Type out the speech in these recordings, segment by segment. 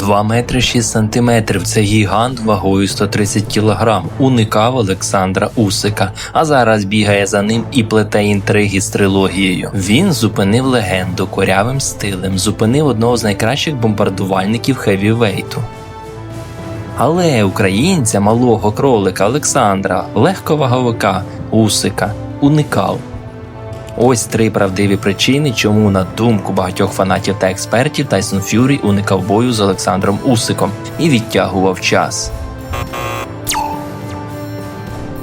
2 метри 6 сантиметрів. Це гігант вагою 130 кілограм. Уникав Олександра Усика, а зараз бігає за ним і плете інтриги з трилогією. Він зупинив легенду корявим стилем, зупинив одного з найкращих бомбардувальників хевівейту. Але українця малого кролика Олександра, легковаговика Усика, уникав. Ось три правдиві причини, чому, на думку багатьох фанатів та експертів, Тайсон Ф'юрі уникав бою з Олександром Усиком і відтягував час.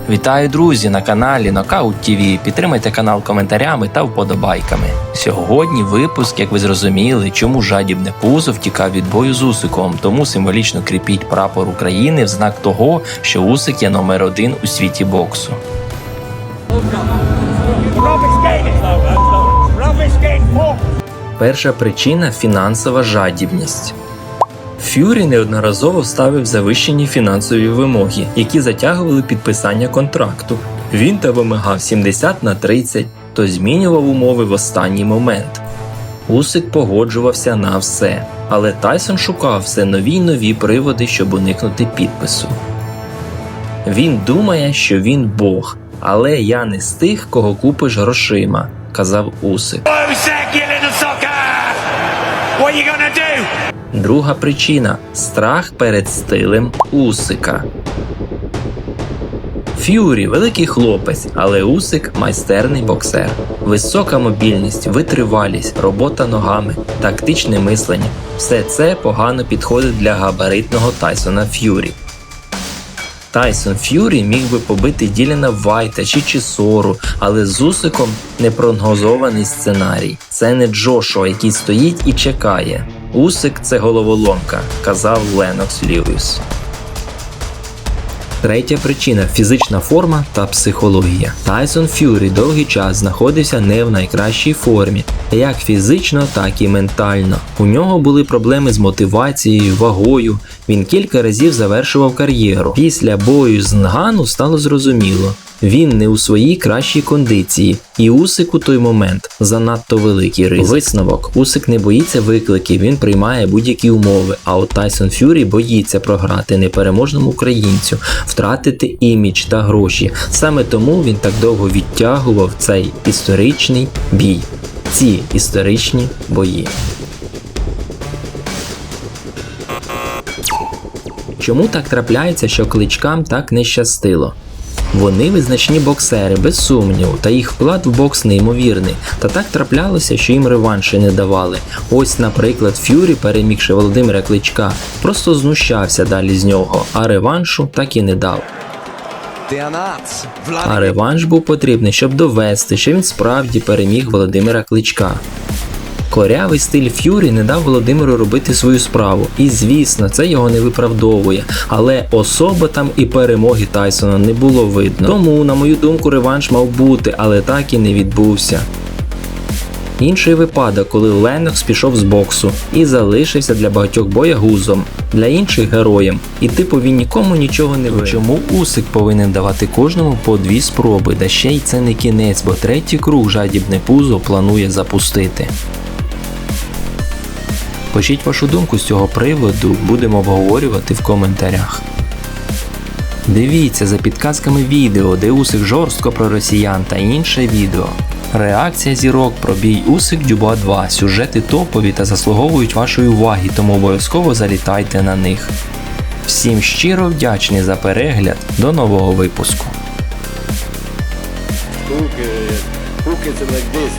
Вітаю, друзі, на каналі Knockout TV. Підтримайте канал коментарями та вподобайками. Сьогодні випуск, як ви зрозуміли, чому жадібне пузо втікав від бою з Усиком, тому символічно кріпіть прапор України в знак того, що Усик є номер один у світі боксу. Перша причина фінансова жадібність. Ф'юрі неодноразово ставив завищені фінансові вимоги, які затягували підписання контракту. Він та вимагав 70 на 30, то змінював умови в останній момент. Усик погоджувався на все, але Тайсон шукав все нові й нові приводи, щоб уникнути підпису. Він думає, що він Бог, але я не з тих, кого купиш грошима, казав Усик. What you gonna do? Друга причина страх перед стилем Усика. Ф'юрі великий хлопець, але Усик майстерний боксер. Висока мобільність, витривалість, робота ногами, тактичне мислення все це погано підходить для габаритного Тайсона Ф'юрі. Тайсон Ф'юрі міг би побити Діліна Вайта чи Чісору, але з Усиком непрогнозований сценарій. Це не Джошуа, який стоїть і чекає. Усик це головоломка, казав Ленокс Льюіс. Третя причина фізична форма та психологія. Тайсон Ф'юрі довгий час знаходився не в найкращій формі, як фізично, так і ментально. У нього були проблеми з мотивацією, вагою. Він кілька разів завершував кар'єру. Після бою з Нгану стало зрозуміло. Він не у своїй кращій кондиції, і Усик у той момент занадто великий ризик. Висновок. Усик не боїться викликів, він приймає будь-які умови. А от Тайсон Ф'юрі боїться програти непереможному українцю, втратити імідж та гроші. Саме тому він так довго відтягував цей історичний бій. Ці історичні бої. Чому так трапляється, що кличкам так не щастило? Вони визначні боксери, без сумніву, та їх вклад в бокс неймовірний. Та так траплялося, що їм реванші не давали. Ось, наприклад, Ф'юрі, перемігши Володимира Кличка, просто знущався далі з нього, а реваншу так і не дав. А реванш був потрібний, щоб довести, що він справді переміг Володимира Кличка. Корявий стиль Ф'юрі не дав Володимиру робити свою справу, і звісно, це його не виправдовує. Але особа там і перемоги Тайсона не було видно. Тому, на мою думку, реванш мав бути, але так і не відбувся. Інший випадок, коли Ленокс пішов з боксу і залишився для багатьох боягузом, для інших героєм, і типу він нікому нічого не винен. Чому Усик повинен давати кожному по дві спроби, да ще й це не кінець, бо третій круг жадібне пузо планує запустити. Пишіть вашу думку з цього приводу, будемо обговорювати в коментарях. Дивіться за підказками відео, де Усик жорстко про росіян та інше відео. Реакція зірок про бій Усик Дюба 2. Сюжети топові та заслуговують вашої уваги, тому обов'язково залітайте на них. Всім щиро вдячний за перегляд. До нового випуску. Hook, uh, hook is like this.